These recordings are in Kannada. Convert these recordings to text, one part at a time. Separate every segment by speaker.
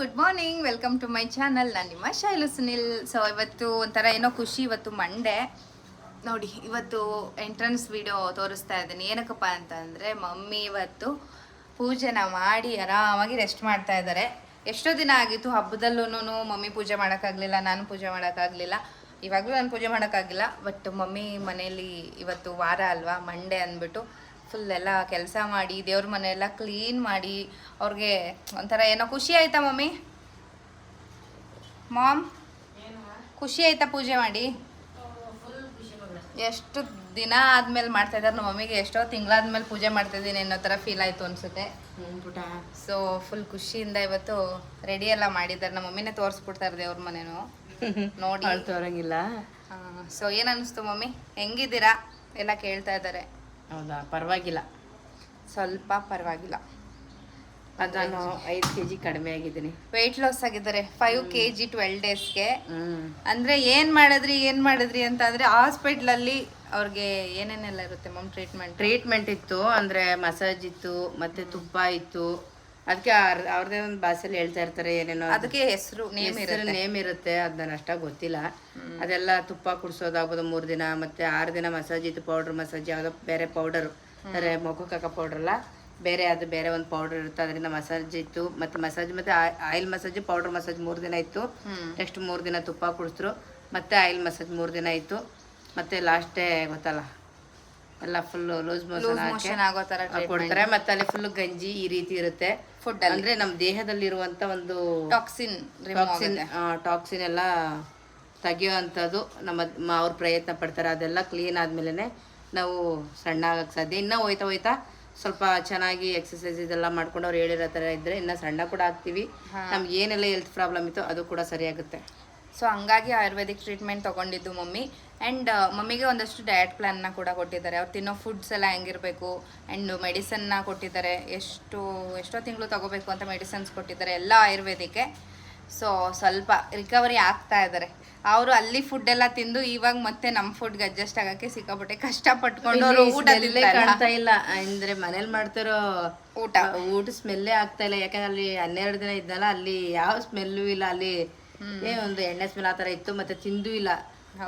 Speaker 1: Good morning, welcome to my channel. ನಾನು ನಿಮ್ಮ ಶೈಲು ಸುನಿಲ್. ಸೊ ಇವತ್ತು ಒಂಥರ ಏನೋ ಖುಷಿ, ಇವತ್ತು ಮಂಡೇ. ನೋಡಿ, ಇವತ್ತು ಎಂಟ್ರೆನ್ಸ್ ವಿಡಿಯೋ ತೋರಿಸ್ತಾ ಇದ್ದೀನಿ. ಏನಕ್ಕಪ್ಪ ಅಂತಂದರೆ, ಮಮ್ಮಿ ಇವತ್ತು ಪೂಜೆನ ಮಾಡಿ ಆರಾಮಾಗಿ ರೆಸ್ಟ್ ಮಾಡ್ತಾ ಇದ್ದಾರೆ ಎಷ್ಟೋ ದಿನ ಆಗಿತ್ತು ಹಬ್ಬದಲ್ಲೂ ಮಮ್ಮಿ ಪೂಜೆ ಮಾಡೋಕ್ಕಾಗಲಿಲ್ಲ, ನಾನು ಪೂಜೆ ಮಾಡೋಕ್ಕಾಗಲಿಲ್ಲ. ಇವಾಗಲೂ ನಾನು ಪೂಜೆ ಮಾಡೋಕ್ಕಾಗಿಲ್ಲ. ಬಟ್ ಮಮ್ಮಿ ಮನೆಯಲ್ಲಿ ಇವತ್ತು ವಾರ ಅಲ್ವಾ, ಮಂಡೇ ಅಂದ್ಬಿಟ್ಟು. ಫುಲ್ ಎಲ್ಲ ಕೆಲಸ ಮಾಡಿ ದೇವ್ರ ಮನೆ ಎಲ್ಲ ಕ್ಲೀನ್ ಮಾಡಿ ಅವ್ರಿಗೆ ಒಂಥರ ಏನೋ ಖುಷಿ ಆಯ್ತಾ ಮಮ್ಮಿ? ಮಾಮ್ ಖುಷಿ ಆಯ್ತಾ ಪೂಜೆ ಮಾಡಿ? ಎಷ್ಟು ದಿನ ಆದ್ಮೇಲೆ ಮಾಡ್ತಾ ಇದ್ದಾರೆ ನಮ್ಮ ಮಮ್ಮಿಗೆ? ಎಷ್ಟೋ ತಿಂಗಳಾದ್ಮೇಲೆ ಪೂಜೆ ಮಾಡ್ತಾ ಇದ್ದೀನಿ ಅನ್ನೋ ಥರ ಫೀಲ್ ಆಯ್ತು ಅನ್ಸುತ್ತೆ. ಸೊ ಫುಲ್ ಖುಷಿಯಿಂದ ಇವತ್ತು ರೆಡಿ ಎಲ್ಲ ಮಾಡಿದ್ದಾರೆ. ನಮ್ಮ ಮಮ್ಮಿನೇ ತೋರಿಸ್ಬಿಡ್ತಾರೆ ದೇವ್ರ ಮನೇನು. ನೋಡಿ.
Speaker 2: ತೋರಂಗಿಲ್ಲ.
Speaker 1: ಸೊ ಏನ್ ಅನಿಸ್ತು ಮಮ್ಮಿ? ಹೆಂಗಿದ್ದೀರಾ? ಎಲ್ಲ ಕೇಳ್ತಾ ಇದ್ದಾರೆ.
Speaker 2: ಹೌದಾ? ಪರವಾಗಿಲ್ಲ.
Speaker 1: ಸ್ವಲ್ಪ ಪರವಾಗಿಲ್ಲ.
Speaker 2: ನಾನು ಐದು ಕೆ ಜಿ ಕಡಿಮೆ ಆಗಿದ್ದೀನಿ.
Speaker 1: ವೆಯ್ಟ್ ಲಾಸ್ ಆಗಿದ್ದಾರೆ. ಫೈವ್ ಕೆ ಜಿ ಟ್ವೆಲ್ ಡೇಸ್ಗೆ ಅಂದರೆ ಏನು ಏನ್ ಮಾಡಿದ್ರಿ ಏನು ಮಾಡಿದ್ರಿ ಅಂತ ಅಂದರೆ ಹಾಸ್ಪಿಟ್ಲಲ್ಲಿ ಅವ್ರಿಗೆ ಏನೇನೆಲ್ಲ ಇರುತ್ತೆ ಮ್ಯಾಮ್ ಟ್ರೀಟ್ಮೆಂಟ್
Speaker 2: ಟ್ರೀಟ್ಮೆಂಟ್ ಇತ್ತು ಅಂದರೆ ಮಸಾಜ್ ಇತ್ತು ಮತ್ತು ತುಪ್ಪ ಇತ್ತು. ಅದಕ್ಕೆ ಅವ್ರದೇ ಒಂದು ಭಾಷೆಯಲ್ಲಿ ಹೇಳ್ತಾ ಇರ್ತಾರೆ ಏನೇನೋ
Speaker 1: ಅದಕ್ಕೆ ಹೆಸರು ನೇಮ್ ಇರುತ್ತೆ.
Speaker 2: ನೇಮ್ ಇರುತ್ತೆ. ಅದನ್ನ ಅಷ್ಟ ಅಷ್ಟಾಗಿ ಗೊತ್ತಿಲ್ಲ ಅದೆಲ್ಲ ತುಪ್ಪ ಕುಡ್ಸೋದಾಗ್ಬೋದು ಮೂರ್ ದಿನ ಮತ್ತೆ ಆರು ದಿನ ಮಸಾಜ್ ಇತ್ತು ಪೌಡರ್ ಮಸಾಜ್ ಯಾವ್ದೋ ಬೇರೆ ಪೌಡರ್ ಅಂದ್ರೆ ಮುಖಕ್ಕೆ ಹಾಕೋ ಪೌಡರ್ ಅಲ್ಲ. ಬೇರೆ ಅದು ಬೇರೆ ಒಂದು ಪೌಡರ್ ಇರುತ್ತೆ. ಅದರಿಂದ ಮಸಾಜ್ ಇತ್ತು. ಮತ್ತೆ ಮಸಾಜ್ ಮತ್ತೆ ಆಯಿಲ್ ಮಸಾಜ್ ಪೌಡರ್ ಮಸಾಜ್ ಮೂರ್ ದಿನ ಇತ್ತು. ನೆಕ್ಸ್ಟ್ ಮೂರ್ ದಿನ ತುಪ್ಪ ಕುಡಿಸಿದ್ರು ಮತ್ತೆ ಆಯಿಲ್ ಮಸಾಜ್ ಮೂರ್ ದಿನ ಇತ್ತು. ಮತ್ತೆ ಲಾಸ್ಟೇ ಗೊತ್ತಲ್ಲ. ಎಲ್ಲ ಫುಲ್ ಲೂಸ್ ಮೋಷನ್
Speaker 1: ಆಗೋ ತರ
Speaker 2: ಕೊಡ್ತಾರೆ. ಮತ್ತೆ ಅಲ್ಲಿ ಫುಲ್ ಗಂಜಿ ಈ ರೀತಿ ಇರುತ್ತೆ.
Speaker 1: ಫುಡ್
Speaker 2: ಅಂದ್ರೆ ನಮ್ಮ ದೇಹದಲ್ಲಿರುವಂತ ಒಂದು
Speaker 1: ಟಾಕ್ಸಿನ್
Speaker 2: ಟಾಕ್ಸಿನ್ ಟಾಕ್ಸಿನ್ ಎಲ್ಲ ತೆಗಿಯುವಂಥದ್ದು ನಮ್ಮ ಅವ್ರ ಅವ್ರು ಪ್ರಯತ್ನ ಪಡ್ತಾರೆ. ಅದೆಲ್ಲ ಕ್ಲೀನ್ ಆದ್ಮೇಲೆ ನಾವು ಸಣ್ಣ ಆಗಕ್ಕೆ ಸಾಧ್ಯ. ಇನ್ನ ಹೋಯ್ತಾ ಹೋಯ್ತಾ ಸ್ವಲ್ಪ ಚೆನ್ನಾಗಿ ಎಕ್ಸಸೈಸ್ ಇದೆಲ್ಲ ಮಾಡ್ಕೊಂಡು ಅವ್ರು ಹೇಳಿರೋ ಥರ ಇದ್ರೆ ಇನ್ನ ಸಣ್ಣ ಕೂಡ ಆಗ್ತೀವಿ. ನಮ್ಗೆ ಏನೆಲ್ಲ ಹೆಲ್ತ್ ಪ್ರಾಬ್ಲಮ್ ಇತ್ತು ಅದು ಕೂಡ ಸರಿಯಾಗುತ್ತೆ.
Speaker 1: ಸೊ ಹಂಗಾಗಿ ಆಯುರ್ವೇದಿಕ್ ಟ್ರೀಟ್ಮೆಂಟ್ ತಗೊಂಡಿದ್ದು ಮಮ್ಮಿ. ಆ್ಯಂಡ್ ಮಮ್ಮಿಗೆ ಒಂದಷ್ಟು ಡಯಟ್ ಪ್ಲಾನ್ನ ಕೂಡ ಕೊಟ್ಟಿದ್ದಾರೆ. ಅವ್ರು ತಿನ್ನೋ ಫುಡ್ಸ್ ಎಲ್ಲ ಹೆಂಗಿರಬೇಕು ಆ್ಯಂಡ್ ಮೆಡಿಸನ್ನ ಕೊಟ್ಟಿದ್ದಾರೆ. ಎಷ್ಟು ಎಷ್ಟೋ ತಿಂಗಳು ತಗೋಬೇಕು ಅಂತ ಮೆಡಿಸನ್ಸ್ ಕೊಟ್ಟಿದ್ದಾರೆ ಎಲ್ಲ ಆಯುರ್ವೇದಿಕ್ಕೆ ಸೊ ಸ್ವಲ್ಪ ರಿಕವರಿ ಆಗ್ತಾ ಇದ್ದಾರೆ. ಅವರು ಅಲ್ಲಿ ಫುಡ್ ಎಲ್ಲ ತಿಂದು ಇವಾಗ ಮತ್ತೆ ನಮ್ಮ ಫುಡ್ಗೆ ಅಡ್ಜಸ್ಟ್ ಆಗಕ್ಕೆ ಸಿಕ್ಕಾಪಟ್ಟೆ
Speaker 2: ಕಷ್ಟ
Speaker 1: ಪಟ್ಕೊಂಡು
Speaker 2: ಕಾಣ್ತಾ ಇಲ್ಲ. ಅಂದ್ರೆ ಮನೇಲಿ ಮಾಡ್ತಿರೋ
Speaker 1: ಊಟ.
Speaker 2: ಊಟ ಸ್ಮೆಲ್ಲೇ ಆಗ್ತಾ ಇಲ್ಲ. ಯಾಕಂದ್ರೆ ಅಲ್ಲಿ ಹನ್ನೆರಡು ದಿನ ಇದ್ದಲ್ಲ ಅಲ್ಲಿ ಯಾವ ಸ್ಮೆಲ್ಲು ಇಲ್ಲ. ಅಲ್ಲಿ ಏ ಒಂದು ಎಣ್ಣೆ ಸ್ಮೆಲ್ ಆ ಥರ ಇತ್ತು ಮತ್ತೆ ತಿಂದು ಇಲ್ಲ.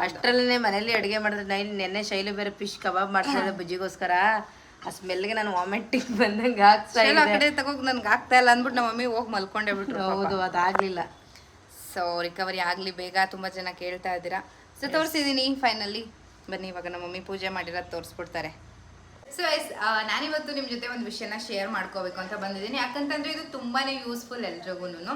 Speaker 2: ಅಷ್ಟರಲ್ಲೇ ಮನೇಲಿ ಅಡುಗೆ ಮಾಡಿದ್ರೆ ನೈ ನೆನ್ನೆ ಶೈಲಿ ಬೇರೆ ಫಿಶ್ ಕಬಾಬ್ ಮಾಡ್ತಿದ್ದೆ ಬುಜ್ಜಿಗೋಸ್ಕರ. ಆ ಸ್ಮೆಲ್ಗೆ ನಾನು ವಾಮಿಟಿಂಗ್ ಬಂದಂಗೆ ಆಗ್ತಾ ಇಲ್ಲ
Speaker 1: ಕಡೆ ತಗೋಕ್ ನನ್ಗೆ ಆಗ್ತಾ ಇಲ್ಲ ಅಂದ್ಬಿಟ್ಟು ನಮ್ಮ ಮಮ್ಮಿ ಹೋಗಿ ಮಲ್ಕೊಂಡೇ ಬಿಟ್ರು
Speaker 2: ಹೌದು ಅದಾಗ್ಲಿಲ್ಲ.
Speaker 1: ಸೊ ರಿಕವರಿ ಆಗಲಿ ಬೇಗ ತುಂಬ ಜನ ಕೇಳ್ತಾ ಇದ್ದೀರಾ. ಸೊ ತೋರಿಸಿದ್ದೀನಿ ಫೈನಲಿ ಬನ್ನಿ ಇವಾಗ ನಮ್ಮ ಮಮ್ಮಿ ಪೂಜೆ ಮಾಡಿರೋದು ತೋರಿಸ್ಬಿಡ್ತಾರೆ. ಸೊ ಎಸ್ ನಾನಿವತ್ತು ನಿಮ್ಮ ಜೊತೆ ಒಂದು ವಿಷಯನ ಶೇರ್ ಮಾಡ್ಕೋಬೇಕು ಅಂತ ಬಂದಿದ್ದೀನಿ. ಯಾಕಂತಂದ್ರೆ ಇದು ತುಂಬಾನೇ ಯೂಸ್ಫುಲ್ ಎಲ್ರಿಗೂನು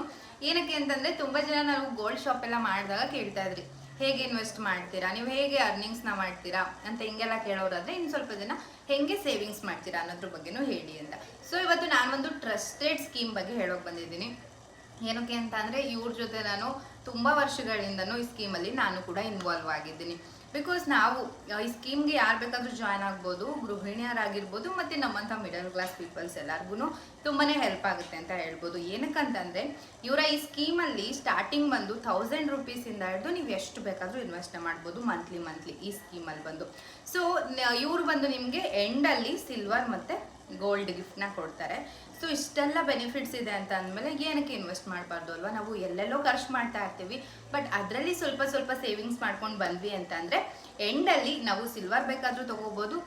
Speaker 1: ಏನಕ್ಕೆ ಅಂತಂದ್ರೆ ತುಂಬಾ ಜನ ನಾವು ಗೋಲ್ಡ್ ಶಾಪ್ ಎಲ್ಲ ಮಾಡಿದಾಗ ಕೇಳ್ತಾ ಇದ್ರಿ. ಹೇಗೆ ಇನ್ವೆಸ್ಟ್ ಮಾಡ್ತೀರಾ? ನೀವು ಹೇಗೆ ಅರ್ನಿಂಗ್ಸ್ನ ಮಾಡ್ತೀರಾ? ಅಂತ ಹಿಂಗೆಲ್ಲ ಕೇಳೋರಾದ್ರೆ ಇನ್ನು ಸ್ವಲ್ಪ ಜನ ಹೆಂಗೆ ಸೇವಿಂಗ್ಸ್ ಮಾಡ್ತೀರಾ ಅನ್ನೋದ್ರ ಬಗ್ಗೆನೂ ಹೇಳಿ ಅಂತ. ಸೊ ಇವತ್ತು ನಾನೊಂದು ಟ್ರಸ್ಟೆಡ್ ಸ್ಕೀಮ್ ಬಗ್ಗೆ ಹೇಳೋಕೆ ಬಂದಿದ್ದೀನಿ. ಏನಕ್ಕೆ ಅಂತ ಅಂದರೆ ಇವ್ರ ಜೊತೆ ನಾನು ತುಂಬ ವರ್ಷಗಳಿಂದನೂ ಈ ಸ್ಕೀಮಲ್ಲಿ ನಾನು ಕೂಡ ಇನ್ವಾಲ್ವ್ ಆಗಿದ್ದೀನಿ. ಬಿಕಾಸ್ ನಾವು ಈ ಸ್ಕೀಮ್ಗೆ ಯಾರು ಬೇಕಾದರೂ ಜಾಯ್ನ್ ಆಗ್ಬೋದು, ಗೃಹಿಣಿಯರಾಗಿರ್ಬೋದು, ಮತ್ತು ನಮ್ಮಂಥ ಮಿಡಲ್ ಕ್ಲಾಸ್ ಪೀಪಲ್ಸ್ ಎಲ್ಲರಿಗೂ ತುಂಬಾ ಹೆಲ್ಪ್ ಆಗುತ್ತೆ ಅಂತ ಹೇಳ್ಬೋದು. ಏನಕ್ಕಂತಂದರೆ ಇವರ ಈ ಸ್ಕೀಮಲ್ಲಿ ಸ್ಟಾರ್ಟಿಂಗ್ ಬಂದು ಥೌಸಂಡ್ ರುಪೀಸಿಂದ ಹಿಡಿದು ನೀವು ಎಷ್ಟು ಬೇಕಾದರೂ ಇನ್ವೆಸ್ಟ್ ಮಾಡ್ಬೋದು ಮಂತ್ಲಿ ಮಂತ್ಲಿ ಈ ಸ್ಕೀಮಲ್ಲಿ ಬಂದು. ಸೊ ಇವರು ಬಂದು ನಿಮಗೆ ಎಂಡಲ್ಲಿ ಸಿಲ್ವರ್ ಮತ್ತು ಗೋಲ್ಡ್ ಗಿಫ್ಟ್ನ ಕೊಡ್ತಾರೆ. ಸೊ ಇಷ್ಟೆಲ್ಲ ಬೆನಿಫಿಟ್ಸ್ ಇದೆ ಅಂತ ಅಂದಮೇಲೆ ಏನಕ್ಕೆ ಇನ್ವೆಸ್ಟ್ ಮಾಡಬಾರ್ದು ಅಲ್ವಾ? ನಾವು ಎಲ್ಲೆಲ್ಲೋ ಖರ್ಚು ಮಾಡ್ತಾ ಇರ್ತೀವಿ. ಬಟ್ ಅದರಲ್ಲಿ ಸ್ವಲ್ಪ ಸ್ವಲ್ಪ ಸೇವಿಂಗ್ಸ್ ಮಾಡ್ಕೊಂಡು ಬಂದ್ವಿ ಅಂತ ಅಂದರೆ ಎಂಡಲ್ಲಿ ನಾವು ಸಿಲ್ವರ್ ಬೇಕಾದರೂ ತಗೋಬೋದು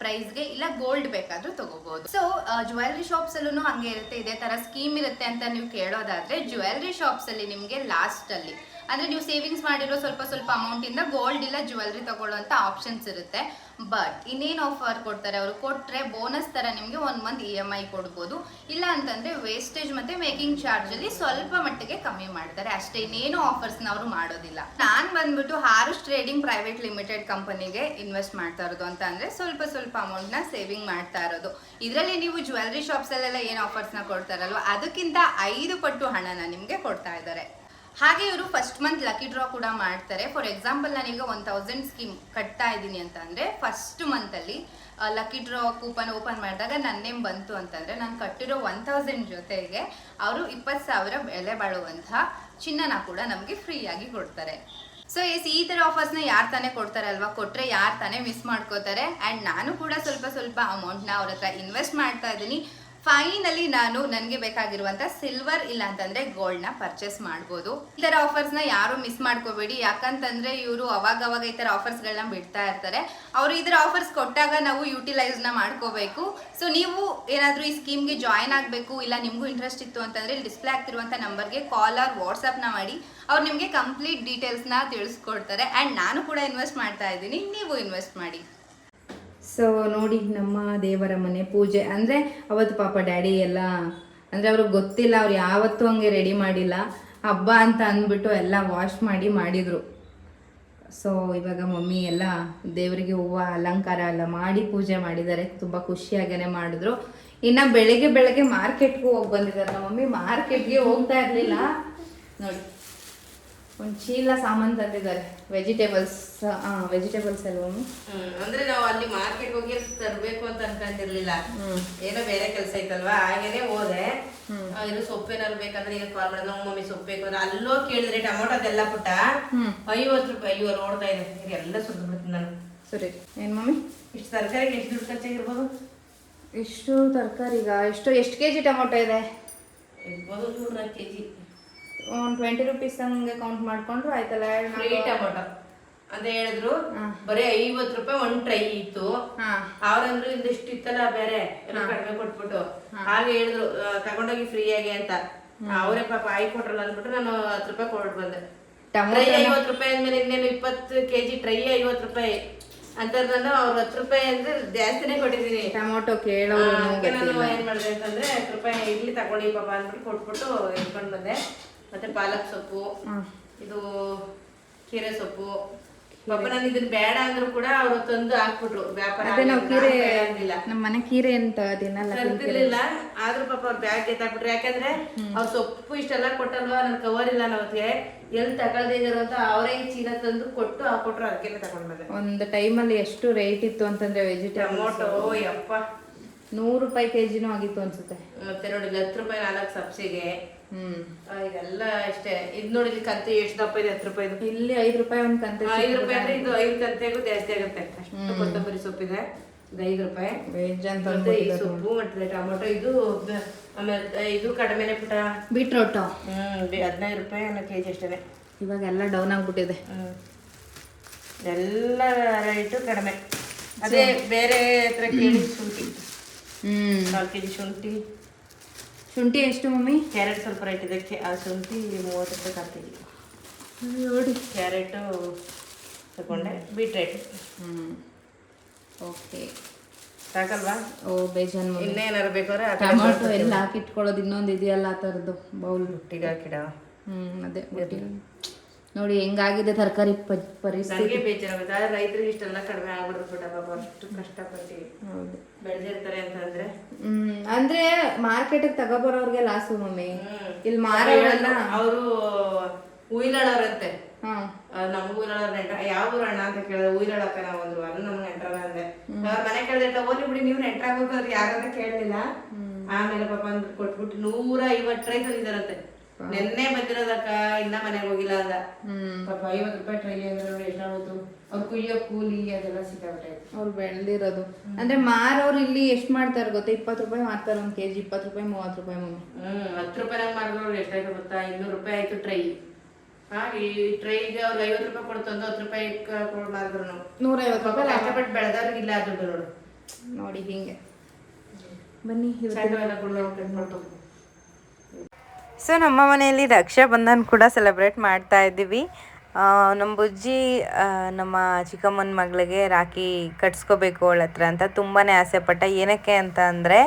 Speaker 1: ಪ್ರೈಸ್ಗೆ ಇಲ್ಲ ಗೋಲ್ಡ್ ಬೇಕಾದರೂ ತೊಗೋಬೋದು. ಸೊ ಜ್ಯುವೆಲ್ರಿ ಶಾಪ್ಸಲ್ಲೂ ಹಂಗೆ ಇರುತ್ತೆ. ಇದೇ ಥರ ಸ್ಕೀಮ್ ಇರುತ್ತೆ ಅಂತ ನೀವು ಕೇಳೋದಾದ್ರೆ ಜ್ಯುವೆಲ್ರಿ ಶಾಪ್ಸಲ್ಲಿ ನಿಮಗೆ ಲಾಸ್ಟಲ್ಲಿ ಅಂದರೆ ನೀವು ಸೇವಿಂಗ್ಸ್ ಮಾಡಿರೋ ಸ್ವಲ್ಪ ಸ್ವಲ್ಪ ಅಮೌಂಟಿಂದ ಗೋಲ್ಡ್ ಇಲ್ಲ ಜ್ಯುವೆಲ್ರಿ ತೊಗೊಳ್ಳೋ ಆಪ್ಷನ್ಸ್ ಇರುತ್ತೆ. ಬಟ್ ಇನ್ನೇನು ಆಫರ್ ಕೊಡ್ತಾರೆ ಅವರು? ಕೊಟ್ಟರೆ ಬೋನಸ್ ಥರ ನಿಮಗೆ one month E M I ಕೊಡ್ಬೋದು. ಇಲ್ಲ ಅಂತಂದರೆ ವೇಸ್ಟೇಜ್ ಮತ್ತು ಮೇಕಿಂಗ್ ಚಾರ್ಜಲ್ಲಿ ಸ್ವಲ್ಪ ಮಟ್ಟಿಗೆ ಕಮ್ಮಿ ಮಾಡ್ತಾರೆ. ಅಷ್ಟೇ, ಇನ್ನೇನು ಆಫರ್ಸ್ನ ಅವರು ಮಾಡೋದಿಲ್ಲ. ನಾನು ಬಂದ್ಬಿಟ್ಟು ಹಾರುಸ್ ಟ್ರೇಡಿಂಗ್ ಪ್ರೈವೇಟ್ ಲಿಮಿಟೆಡ್ ಕಂಪನಿಗೆ ಇನ್ವೆಸ್ಟ್ ಮಾಡ್ತಾ ಇರೋದು ಅಂತ ಅಂದರೆ ಸ್ವಲ್ಪ ಸ್ವಲ್ಪ ಅಮೌಂಟ್ನ ಸೇವಿಂಗ್ ಮಾಡ್ತಾ ಇರೋದು. ಇದರಲ್ಲಿ ನೀವು ಜ್ಯುವೆಲ್ರಿ ಶಾಪ್ಸಲ್ಲೆಲ್ಲ ಏನು ಆಫರ್ಸ್ನ ಕೊಡ್ತಾರಲ್ವ? ಅದಕ್ಕಿಂತ ಐದು ಪಟ್ಟು ಹಣನ ನಿಮಗೆ ಕೊಡ್ತಾ ಇದ್ದಾರೆ. ಹಾಗೆ ಇವರು ಫಸ್ಟ್ ಮಂತ್ ಲಕ್ಕಿ ಡ್ರಾ ಕೂಡ ಮಾಡ್ತಾರೆ. ಫಾರ್ ಎಕ್ಸಾಂಪಲ್ ನಾನೀಗ ಒನ್ ತೌಸಂಡ್ ಸ್ಕೀಮ್ ಕಟ್ತಾ ಇದ್ದೀನಿ ಅಂತ ಅಂದರೆ ಫಸ್ಟ್ ಮಂತಲ್ಲಿ ಲಕ್ಕಿ ಡ್ರಾ ಕೂಪನ್ ಓಪನ್ ಮಾಡಿದಾಗ ನನ್ನ ನೇಮ್ ಬಂತು ಅಂತಂದರೆ ನಾನು ಕಟ್ಟಿರೋ ಒನ್ ತೌಸಂಡ್ ಜೊತೆಗೆ ಅವರು ಇಪ್ಪತ್ತು ಸಾವಿರ ಬೆಲೆ ಬಾಳುವಂತಹ ಚಿನ್ನನ ಕೂಡ ನಮಗೆ ಫ್ರೀಯಾಗಿ ಕೊಡ್ತಾರೆ. ಸೊ ಎಸ್ ಈ ಥರ ಆಫರ್ಸ್ನ ಯಾರು ತಾನೇ ಕೊಡ್ತಾರೆ ಅಲ್ವಾ? ಕೊಟ್ಟರೆ ಯಾರು ತಾನೇ ಮಿಸ್ ಮಾಡ್ಕೋತಾರೆ? ಆ್ಯಂಡ್ ನಾನು ಕೂಡ ಸ್ವಲ್ಪ ಸ್ವಲ್ಪ ಅಮೌಂಟ್ನ ಅವ್ರ ಹತ್ರ ಇನ್ವೆಸ್ಟ್ ಮಾಡ್ತಾ ಇದ್ದೀನಿ. ಫೈನಲಿ ನಾನು ನನಗೆ ಬೇಕಾಗಿರುವಂಥ ಸಿಲ್ವರ್ ಇಲ್ಲ ಅಂತಂದ್ರೆ ಗೋಲ್ಡ್ನ ಪರ್ಚೇಸ್ ಮಾಡ್ಬೋದು. ಈ ಥರ ಆಫರ್ಸ್ನ ಯಾರು ಮಿಸ್ ಮಾಡ್ಕೋಬೇಡಿ. ಯಾಕಂತಂದ್ರೆ ಇವರು ಅವಾಗ ಅವಾಗ ಈ ಥರ ಆಫರ್ಸ್ಗಳನ್ನ ಬಿಡ್ತಾ ಇರ್ತಾರೆ. ಅವರು ಈ ಆಫರ್ಸ್ ಕೊಟ್ಟಾಗ ನಾವು ಯೂಟಿಲೈಸ್ನ ಮಾಡ್ಕೋಬೇಕು. ಸೊ ನೀವು ಏನಾದರೂ ಈ ಸ್ಕೀಮ್ಗೆ ಜಾಯ್ನ್ ಆಗಬೇಕು, ಇಲ್ಲ ನಿಮಗೂ ಇಂಟ್ರೆಸ್ಟ್ ಇತ್ತು ಅಂತಂದ್ರೆ ಇಲ್ಲಿ ಡಿಸ್ಪ್ಲೇ ಆಗ್ತಿರುವಂಥ ನಂಬರ್ಗೆ ಕಾಲ್ ಆರ್ ವಾಟ್ಸಪ್ನ ಮಾಡಿ. ಅವ್ರು ನಿಮಗೆ ಕಂಪ್ಲೀಟ್ ಡೀಟೇಲ್ಸ್ನ ತಿಳಿಸ್ಕೊಡ್ತಾರೆ. ಆ್ಯಂಡ್ ನಾನು ಕೂಡ ಇನ್ವೆಸ್ಟ್ ಮಾಡ್ತಾ ಇದ್ದೀನಿ. ನೀವು ಇನ್ವೆಸ್ಟ್ ಮಾಡಿ. ಸೊ ನೋಡಿ ನಮ್ಮ ದೇವರ ಮನೆ ಪೂಜೆ. ಅಂದರೆ ಅವತ್ತು ಪಾಪ ಡ್ಯಾಡಿ ಎಲ್ಲ, ಅಂದರೆ ಅವ್ರಿಗೆ ಗೊತ್ತಿಲ್ಲ, ಅವ್ರು ಯಾವತ್ತೂ ಹಂಗೆ ರೆಡಿ ಮಾಡಿಲ್ಲ. ಹಬ್ಬ ಅಂತ ಅಂದ್ಬಿಟ್ಟು ಎಲ್ಲ ವಾಶ್ ಮಾಡಿ ಮಾಡಿದರು. ಸೊ ಇವಾಗ ಮಮ್ಮಿ ಎಲ್ಲ ದೇವರಿಗೆ ಹೂವು, ಅಲಂಕಾರ ಎಲ್ಲ ಮಾಡಿ ಪೂಜೆ ಮಾಡಿದ್ದಾರೆ. ತುಂಬ ಖುಷಿಯಾಗೇ ಮಾಡಿದ್ರು. ಇನ್ನು ಬೆಳಿಗ್ಗೆ ಬೆಳಗ್ಗೆ ಮಾರ್ಕೆಟ್ಗೂ ಹೋಗಿ ಬಂದಿದ್ದಾರೆ ನಮ್ಮ ಮಮ್ಮಿ. ಮಾರ್ಕೆಟ್ಗೆ ಹೋಗ್ತಾ ಇರಲಿಲ್ಲ. ನೋಡಿ, ಒಂದು ಚೀಲ ಸಾಮಾನು ತಂದಿದ್ದಾರೆ. ವೆಜಿಟೇಬಲ್ಸ್ ವೆಜಿಟೇಬಲ್ಸ್ ಅಲ್ವಾ
Speaker 2: ಅಂದ್ರೆ ನಾವು ಹೋಗಿ ತರ್ಬೇಕು ಅಂತ ಅನ್ಕೊಂಡಿರ್ಲಿಲ್ಲ ಏನೋ ಬೇರೆ ಕೆಲಸ ಐತಲ್ವಾ? ಹಾಗೇನೆ ಹೋದೆ. ಏನು ಸೊಪ್ಪು ಸೊಪ್ಪೇನಾದ್ರು ಬೇಕಂದ್ರೆ ಈಗ ಕಾಲ್ ಮಾಡಿದ್ರೆ ಮಮ್ಮಿ ಸೊಪ್ಪು ಬೇಕು. ಅಂದ್ರೆ ಅಲ್ಲೋ ಕೇಳಿದ್ರೆ ಟೊಮೊಟೊ ಅದೆಲ್ಲ ಪುಟ್ಟ ಐವತ್ತು ರೂಪಾಯಿ ಅಯ್ಯೋ ನೋಡ್ತಾ ಇದೆ ಎಲ್ಲ ಸುದ್ದು ಬಿಡ್ತೀನಿ ನಾನು.
Speaker 1: ಸರಿ. ಏನು ಮಮ್ಮಿ?
Speaker 2: ಇಷ್ಟು ತರಕಾರಿಗೆ ಎಷ್ಟು ದುಡ್ಡು ಖರ್ಚಾಗಿರ್ಬೋದು?
Speaker 1: ಎಷ್ಟು ತರಕಾರಿಗ ಎಷ್ಟು ಎಷ್ಟು ಕೆ ಜಿ ಟೊಮೊಟೊ ಇದೆ?
Speaker 2: ಇರ್ಬೋದು ನೂರ ಕೆ ಜಿ
Speaker 1: ಒಂದು ಟ್ವೆಂಟಿ ರುಪೀಸ್ ಹಂಗೆ ಕೌಂಟ್ ಮಾಡಿಕೊಂಡ್ರು ಆಯ್ತಲ್ಲ.
Speaker 2: ಟೊಮೊಟೊ. ಅಂತ ಹೇಳಿದ್ರು. ಬರೀ ಐವತ್ ರೂಪಾಯಿ ಒಂದ್ ಟ್ರೈ ಇತ್ತು. ಅವ್ರಂದ್ರು ಇಂದಿಷ್ಟು ಇತ್ತಲ್ಲ ಬೇರೆ ಕಡಿಮೆ ಕೊಟ್ಬಿಟ್ಟು. ಹಾಗೆ ಹೇಳಿದ್ರು ತಗೊಂಡೋಗಿ ಫ್ರೀ ಆಗಿ ಅಂತ. ಅವರೇ ಪಾಪ ಆಯ್ ಕೊಟ್ರಲ್ಲ ಅಂದ್ಬಿಟ್ಟು ನಾನು ಹತ್ತು ರೂಪಾಯಿ ಕೊಟ್ಟು ಬಂದೆ. ಟ್ರೈ ಐವತ್ ರೂಪಾಯಿ ಅಂದ್ಮೇಲೆ ಇನ್ನೇನು ಇಪ್ಪತ್ತು ಕೆಜಿ ಟ್ರೈ ಐವತ್ ರೂಪಾಯಿ. ಅಂತ ನಾನು ಅವ್ರ ಹತ್ತು ರೂಪಾಯಿ ಅಂದ್ರೆ ಜಾಸ್ತಿನೇ ಕೊಟ್ಟಿದ್ದೀನಿ.
Speaker 1: ಟೊಮೊಟೊ
Speaker 2: ಅದಕ್ಕೆ ನಾನು ಏನ್ ಮಾಡಿದೆ ಅಂತಂದ್ರೆ ಹತ್ತು ರೂಪಾಯಿ ಇಡ್ಲಿ ತಗೊಳ್ಳಿ ಪಾಪ ಅಂದ್ಬಿಟ್ಟು ಕೊಟ್ಬಿಟ್ಟು ಇಟ್ಕೊಂಡು ಬಂದೆ. ಮತ್ತೆ ಪಾಲಕ್ ಸೊಪ್ಪು. ಇದು ಕೀರೆ ಸೊಪ್ಪು. ಪಾಪ ನಾನು ಇದನ್ನ ಬೇಡ ಅಂದ್ರು ಕೂಡ ಅವ್ರು ತಂದು ಹಾಕ್ಬಿಟ್ರು. ವ್ಯಾಪಾರ
Speaker 1: ಅದೇ ನಾವು ಕೀರೆ ನಮ್ಮ ಮನೆ ಕೀರೆ ಅಂತ ಅದೇನಲ್ಲ
Speaker 2: ತಂದಿರ್ಲಿಲ್ಲ. ಆದ್ರೂ ಪಾಪ ಅವ್ರ ಬ್ಯಾಗ್ ಎತ್ತಾಕ್ಬಿಟ್ರು. ಯಾಕಂದ್ರೆ ಅವ್ರ ಸೊಪ್ಪು ಇಷ್ಟೆಲ್ಲ ಕೊಟ್ಟಲ್ವಾ? ನನ್ ಕವರ್ ಇಲ್ಲ ನಮಗೆ ಎಲ್ಲಿ ತಗೊಳ್ದೇ ಅಂತ ಅವರೇ ಚೀಲ ತಂದು ಕೊಟ್ಟು ಹಾಕೊಟ್ರು ಅದಕ್ಕೆ ತಗೊಂಡ್ ಒಂದ್
Speaker 1: ಒಂದು ಟೈಮಲ್ಲಿ ಎಷ್ಟು ರೇಟ್ ಇತ್ತು ಅಂತಂದ್ರೆ ವೆಜಿಟೇಬಲ್
Speaker 2: ಟೊಮೊಟೊ ಯಪ್ಪ.
Speaker 1: ನೂರು ರೂಪಾಯಿ ಕೆ ಜಿನೂ ಆಗಿತ್ತು ಅನ್ಸುತ್ತೆ.
Speaker 2: ಮತ್ತೆ ನೋಡಿ ಇಲ್ಲಿ ಹತ್ತು ರೂಪಾಯಿ ನಾಲ್ಕು ಸಬ್ಸಿಗೆ.
Speaker 1: ಹ್ಮ್.
Speaker 2: ಆ, ಇದೆಲ್ಲ ಅಷ್ಟೇ ಇದ್ ನೋಡಿ ಇಲ್ಲಿ ಕಂತೆ ಎಷ್ಟು ದಪ್ಪ ಇದೆ ಹತ್ತು ರೂಪಾಯಿದು
Speaker 1: ಇಲ್ಲಿ ಐದು ರೂಪಾಯಿ ಒಂದು ಕಂತೆ
Speaker 2: ಐದು ರೂಪಾಯಿ ಅಂದ್ರೆ ಇದು ಐದು ಕಂತೆಗೂ ಜಾಸ್ತಿ ಆಗುತ್ತೆ. ಅಷ್ಟು ಕೊತ್ತಂಬರಿ ಸೊಪ್ಪಿದೆ ಇದು. ಐದು ರೂಪಾಯಿ.
Speaker 1: ವೆಜ್ ಅಂತ
Speaker 2: ಮತ್ತೆ ಈ ಸೊಪ್ಪು ಮತ್ತೆ ಟೊಮೊಟೊ ಇದು ಬ- ಆಮೇಲೆ ಇದು ಕಡಿಮೆನೆ ಪುಟ.
Speaker 1: ಬೀಟ್ರೋಟು.
Speaker 2: ಹ್ಮ್ ಬಿ- ಹದಿನೈದು ರೂಪಾಯಿ ಅನ್ನೋ ಕೆ ಜಿ ಅಷ್ಟೇ
Speaker 1: ಇವಾಗ ಎಲ್ಲ ಡೌನ್ ಆಗ್ಬಿಟ್ಟಿದೆ.
Speaker 2: ಹ್ಮ್. ಎಲ್ಲ ರೇಟು ಕಡಿಮೆ. ಅದೇ ಬೇರೆ ಹತ್ರ ಕೇಳಿ ಶುಂಠಿ ಕಾಲು ಕೆ ಜಿ ಶುಂಠಿ.
Speaker 1: ಶುಂಠಿ ಎಷ್ಟು ಮಮ್ಮಿ?
Speaker 2: ಕ್ಯಾರೆಟ್ ಸ್ವಲ್ಪ ರೇಟ್ ಇದಕ್ಕೆ ಆ ಶುಂಠಿ ಮೂವತ್ತು ರೂಪಾಯಿ ಕಾಲು ಕೆ ಜಿ
Speaker 1: ನೋಡಿ.
Speaker 2: ಕ್ಯಾರೆಟು ತಗೊಂಡೆ. ಬೀಟ್ರೇಟ್
Speaker 1: ಹ್ಞೂ ಓಕೆ
Speaker 2: ಸಾಕಲ್ವಾ?
Speaker 1: ಓ ಬೇಜಾನ್
Speaker 2: ಇನ್ನೇನಾರು ಬೇಕಾದ್ರೆ ಆ ಎಲ್ಲ
Speaker 1: ಹಾಕಿ ಎಲ್ಲ ಹಾಕಿಟ್ಕೊಳ್ಳೋದು ಇನ್ನೊಂದು ಇದೆಯಲ್ಲ ಆ ಥರದ್ದು ಬೌಲ್.
Speaker 2: ರೊಟ್ಟಿಗೆ ಹಾಕಿಡ
Speaker 1: ಹ್ಞೂ ಅದೇ ಬುಟ್ಟಿ. ನೋಡಿ ಹೆಂಗಾಗಿದೆ ತರಕಾರಿ ಪರಿಸ್ಥಿತಿ?
Speaker 2: ಬೇಜಾರಾಗುತ್ತೆ ಆದ್ರೆ ರೈತರಿಗೆ ಇಷ್ಟೆಲ್ಲ ಕಡಿಮೆ ಆಗ್ಬಿಡ್ತು ಬಿಡಪ್ಪ ಅಷ್ಟು ಕಷ್ಟಪಟ್ಟು ಬೆಳೆದಿರ್ತಾರೆ ಅಂತಂದ್ರೆ.
Speaker 1: ಹ್ಮ್ ಅಂದ್ರೆ ಮಾರ್ಕೆಟ್ ತಗೋಬರೋರ್ಗೆ ಲಾಸು ಮಮ್ಮಿ. ಇಲ್ಲಿ ಮಾರೋರೆಲ್ಲ
Speaker 2: ಅವರು ಉಯ್ಲಾಡವ್ರಂತೆ
Speaker 1: ಹಾ.
Speaker 2: ನಮ್ಗೂ ಉಯ್ಲಾಡೋರ್ ನೆಂಟ ಯಾವ ಊರು ಅಣ್ಣ ಅಂತ ಕೇಳಿದ್ರೆ ಉಯ್ಲಾಡಕ್ಕ ನಾವು ಒಂದು ಅದು ನಮ್ಗೆ ನೆಂಟ್ರಲ್ಲ ಅಂದೆ. ಅವ್ರ ಮನೆ ಕೇಳಿದ್ರೆ ಹೋಗ್ಲಿ ಬಿಡಿ ನೀವು ನೆಂಟ್ರಾಗ್ಬೇಕು ಅವ್ರು ಯಾರಂತ ಕೇಳಲಿಲ್ಲ. ಆಮೇಲೆ ಪಾಪ ಅಂದ್ಬಿಟ್ಟು ಕೊಟ್ಬಿಟ್ಟು ನೂರ ಐವತ್ತು ಟ್ರೈ ತಂದಿದಾರಂತೆ ನೆನ್ನೆ ಬಂದಿರೋದಕ್ಕ ಇನ್ನ ಮನೆಗೆ ಹೋಗಿಲ್ಲ ಅಂದ.
Speaker 1: ಹ್ಮ್.
Speaker 2: ಪಾಪ ಐವತ್ತು ರೂಪಾಯಿ ಟ್ರೈ ಅಂದ್ರೆ ನೋಡಿ ಎಷ್ಟಾಗುತ್ತೆ ಅವ್ರು ಕುಯ್ಯೋ ಕೂಲಿ ಅದೆಲ್ಲ ಸಿಕ್ಕಾಬಿಟ್ಟೆ
Speaker 1: ಅವ್ರು ಬೆಳೆದಿರೋದು. ಅಂದ್ರೆ ಮಾರೋರು ಇಲ್ಲಿ ಎಷ್ಟು ಮಾಡ್ತಾರೆ ಗೊತ್ತಾ? ಇಪ್ಪತ್ತು ರೂಪಾಯಿ ಮಾರ್ತಾರೆ ಒಂದು ಕೆಜಿ ಇಪ್ಪತ್ತು ರೂಪಾಯಿ ಮೂವತ್ತು ರೂಪಾಯಿ ಮಮ್ಮಿ.
Speaker 2: ಹ್ಮ್ ಹತ್ತು ರೂಪಾಯಿ ಮಾಡಿದ್ರು ಎಷ್ಟಾಯ್ತು ಗೊತ್ತಾ? ಇನ್ನೂರು ರೂಪಾಯಿ ಆಯ್ತು ಟ್ರೈ. ಹಾ ಈ ಟ್ರೈಗೆ ಅವ್ರಿಗೆ ಐವತ್ತು ರೂಪಾಯಿ ಕೊಡ್ತು ಅಂದ್ರೆ ಹತ್ತು ರೂಪಾಯಿ ಕೊಡ್ ಮಾಡಿದ್ರು ನಾವು
Speaker 1: ನೂರೈವತ್ತು ರೂಪಾಯಿ.
Speaker 2: ಕಷ್ಟಪಟ್ಟು ಬೆಳೆದವ್ರಿಗೆ ಇಲ್ಲ ದುಡ್ಡು ನೋಡು
Speaker 1: ನೋಡಿ ಹಿಂಗೆ. ಬನ್ನಿ ಇವತ್ತು
Speaker 2: ಸಣ್ಣ ಎಲ್ಲ ಗುಳ್ಳ ಕಟ್ಬಿಟ್ಟು
Speaker 3: ಸೊ ನಮ್ಮ ಮನೆಯಲ್ಲಿ ರಕ್ಷಾಬಂಧನ್ ಕೂಡ ಸೆಲೆಬ್ರೇಟ್ ಮಾಡ್ತಾ ಇದ್ದೀವಿ. ನಮ್ಮ ಬುಜ್ಜಿ ನಮ್ಮ ಚಿಕ್ಕಮ್ಮನ ಮಗಳಿಗೆ ರಾಖಿ ಕಟ್ಸ್ಕೋಬೇಕು ಅವಳ ಹತ್ರ ಅಂತ ತುಂಬಾ ಆಸೆ ಪಟ್ಟ ಏನಕ್ಕೆ ಅಂತ ಅಂದರೆ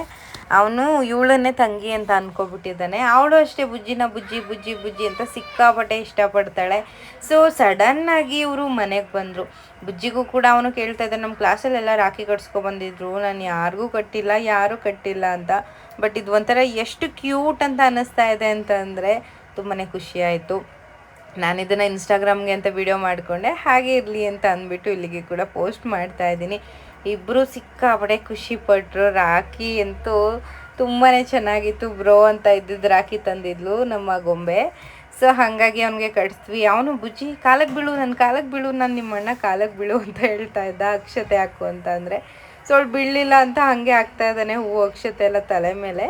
Speaker 3: ಅವನು ಇವಳನ್ನೇ ತಂಗಿ ಅಂತ ಅನ್ಕೊಬಿಟ್ಟಿದ್ದಾನೆ. ಅವಳು ಅಷ್ಟೇ ಬುಜ್ಜಿನ ಬುಜ್ಜಿ ಬುಜ್ಜಿ ಬುಜ್ಜಿ ಅಂತ ಸಿಕ್ಕಾಪಟ್ಟೆ ಇಷ್ಟಪಡ್ತಾಳೆ. ಸೊ ಸಡನ್ನಾಗಿ ಇವರು ಮನೆಗೆ ಬಂದರು. ಬುಜ್ಜಿಗೂ ಕೂಡ ಅವನು ಕೇಳ್ತಾ ಇದ್ದಾನೆ ನಮ್ಮ ಕ್ಲಾಸಲ್ಲೆಲ್ಲ ರಾಖಿ ಕಟ್ಸ್ಕೊಬಂದಿದ್ರು. ನಾನು ಯಾರಿಗೂ ಕಟ್ಟಿಲ್ಲ, ಯಾರೂ ಕಟ್ಟಿಲ್ಲ ಅಂತ. ಬಟ್ ಇದು ಒಂಥರ ಎಷ್ಟು ಕ್ಯೂಟ್ ಅಂತ ಅನ್ನಿಸ್ತಾ ಇದೆ ಅಂತಂದರೆ ತುಂಬಾ ಖುಷಿ ಆಯಿತು. ನಾನು ಇದನ್ನು ಇನ್ಸ್ಟಾಗ್ರಾಮ್ಗೆ ಅಂತ ವಿಡಿಯೋ ಮಾಡಿಕೊಂಡೆ. ಹಾಗೆ ಇರಲಿ ಅಂತ ಅಂದ್ಬಿಟ್ಟು ಇಲ್ಲಿಗೆ ಕೂಡ ಪೋಸ್ಟ್ ಮಾಡ್ತಾ ಇದ್ದೀನಿ. ಇಬ್ಬರು ಸಿಕ್ಕಾಪಡೆ ಖುಷಿ ಪಟ್ಟರು ರಾಖಿ ಅಂತೂ ತುಂಬಾ ಚೆನ್ನಾಗಿತ್ತು ಬ್ರೋ ಅಂತ ಇದ್ದಿದ್ದು ರಾಖಿ ತಂದಿದ್ಲು ನಮ್ಮ ಗೊಂಬೆ. ಸೊ ಹಾಗಾಗಿ ಅವನಿಗೆ ಕಟ್ಸ್ವಿ ಅವನು ಬುಜ್ಜಿ ಕಾಲಕ್ಕೆ ಬೀಳು ನನ್ನ ಕಾಲಕ್ಕೆ ಬೀಳು, ನಾನು ನಿಮ್ಮ ಅಣ್ಣ ಕಾಲಕ್ಕೆ ಬೀಳು ಅಂತ ಹೇಳ್ತಾ ಇದ್ದ ಅಕ್ಷತೆ ಹಾಕು ಅಂತ ಅಂದರೆ.
Speaker 1: ಸೊ ಅವಳು ಬೀಳಲಿಲ್ಲ ಅಂತ ಹಾಗೆ ಆಗ್ತಾ ಇದ್ದಾನೆ ಹೂವು ಅಕ್ಷತೆ ಎಲ್ಲ ತಲೆ ಮೇಲೆ.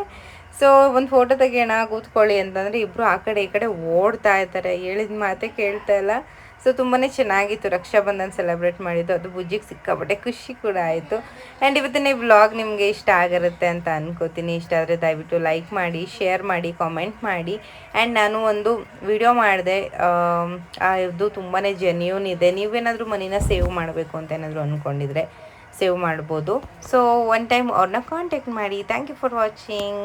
Speaker 1: ಸೊ ಒಂದು ಫೋಟೋ ತೆಗೆಯೋಣ, ಕೂತ್ಕೊಳ್ಳಿ ಅಂತಂದರೆ ಇಬ್ಬರು ಆ ಕಡೆ ಈ ಕಡೆ ಓಡ್ತಾ ಇದ್ದಾರೆ. ಹೇಳಿದ ಮಾತೇ ಕೇಳ್ತಾ ಇಲ್ಲ. ಸೊ ತುಂಬಾ ಚೆನ್ನಾಗಿತ್ತು ರಕ್ಷಾಬಂಧನ್ ಸೆಲೆಬ್ರೇಟ್ ಮಾಡಿದ್ದು. ಅದು ಬುಜ್ಜಿಗೆ ಸಿಕ್ಕಾಪಟ್ಟೆ ಖುಷಿ ಕೂಡ ಆಯಿತು. ಆ್ಯಂಡ್ ಇವತ್ತಿನ ಈ ವ್ಲಾಗ್ ನಿಮಗೆ ಇಷ್ಟ ಆಗಿರುತ್ತೆ ಅಂತ ಅನ್ಕೋತೀನಿ. ಇಷ್ಟ ಆದರೆ ದಯವಿಟ್ಟು ಲೈಕ್ ಮಾಡಿ ಶೇರ್ ಮಾಡಿ ಕಾಮೆಂಟ್ ಮಾಡಿ. ಆ್ಯಂಡ್ ನಾನು ಒಂದು ವಿಡಿಯೋ ಮಾಡಿದೆ. ಆ ಇದು ತುಂಬಾ ಜೆನ್ಯೂನ್ ಇದೆ. ನೀವೇನಾದರೂ ಮನಿನ ಸೇವ್ ಮಾಡಬೇಕು ಅಂತ ಏನಾದರೂ ಅಂದ್ಕೊಂಡಿದ್ರೆ ಸೇವ್ ಮಾಡ್ಬೋದು. ಸೊ ಒನ್ ಟೈಮ್ ಅವ್ರನ್ನ ಕಾಂಟ್ಯಾಕ್ಟ್ ಮಾಡಿ. Thank you for watching